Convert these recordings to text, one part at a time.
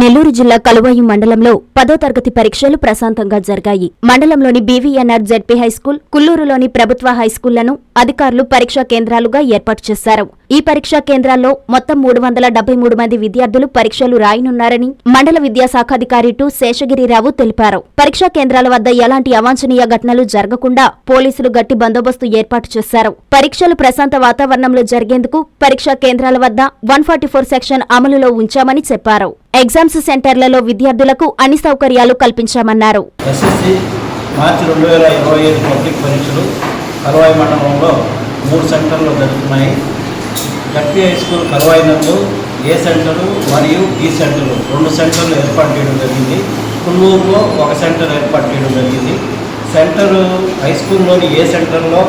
నెల్లూరు జిల్లా కలువాయి మండలంలో పదో తరగతి పరీక్షలు ప్రశాంతంగా జరిగాయి. మండలంలోని బీవీఎన్ఆర్ జెడ్పీ హైస్కూల్ కుల్లూరులోని ప్రభుత్వ హైస్కూళ్ళను అధికారులు పరీక్షా కేంద్రాలుగా ఏర్పాటు చేశారు. ఈ పరీక్షా కేంద్రాల్లో మొత్తం మూడు వందల డెబ్బై మూడు మంది విద్యార్థులు పరీక్షలు రాయనున్నారని మండల విద్యాశాఖాధికారి టు శేషగిరిరావు తెలిపారు. పరీక్షా కేంద్రాల వద్ద ఎలాంటి అవాంఛనీయ ఘటనలు జరగకుండా పోలీసులు గట్టి బందోబస్తు ఏర్పాటు చేశారు. పరీక్షలు ప్రశాంత వాతావరణంలో జరిగేందుకు పరీక్షా కేంద్రాల వద్ద వన్ ఫార్టీ ఫోర్ సెక్షన్ అమలులో ఉంచామని చెప్పారు. ఎగ్జామ్స్ సెంటర్లలో విద్యార్థులకు అన్ని సౌకర్యాలు కల్పించామన్నారు. మార్చి రెండు వేల ఇరవై ఐదు పబ్లిక్ పరీక్షలు కరవాయి మండలంలో మూడు సెంటర్లు జరుగుతున్నాయి. జడ్పీ హై స్కూల్ కరవాయి నందు ఏ సెంటరు మరియు బి సెంటరు రెండు సెంటర్లు ఏర్పాటు చేయడం జరిగింది. కుల్లూరులో ఒక సెంటర్ ఏర్పాటు చేయడం జరిగింది. సెంటరు హై స్కూల్లోని ఏ సెంటర్లో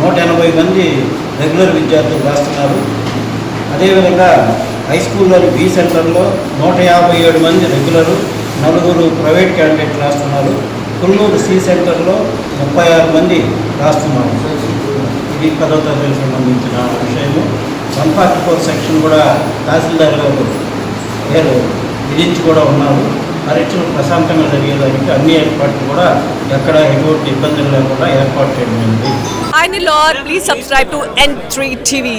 నూట ఎనభై మంది రెగ్యులర్ విద్యార్థులు రాస్తున్నారు. అదేవిధంగా హై స్కూల్లోని బి సెంటర్లో నూట యాభై ఏడు మంది రెగ్యులరు నలుగురు ప్రైవేట్ క్యాండిడేట్ రాస్తున్నారు. కుల్లూరు సి సెంటర్లో ముప్పై ఆరు మంది రాస్తున్నారు. ఇది పదో తరగతికి సంబంధించిన విషయము. వన్ ఫార్టీ ఫోర్ సెక్షన్ కూడా తహసీల్దార్ గారు పేరు విధించి కూడా ఉన్నారు. పరీక్షలు ప్రశాంతంగా జరిగేదానికి అన్ని ఏర్పాట్లు కూడా ఎక్కడ ఎటువంటి ఇబ్బందులు లేకుండా ఏర్పాటు చేయడం జరిగింది. Hi Nilor, please subscribe to N3 TV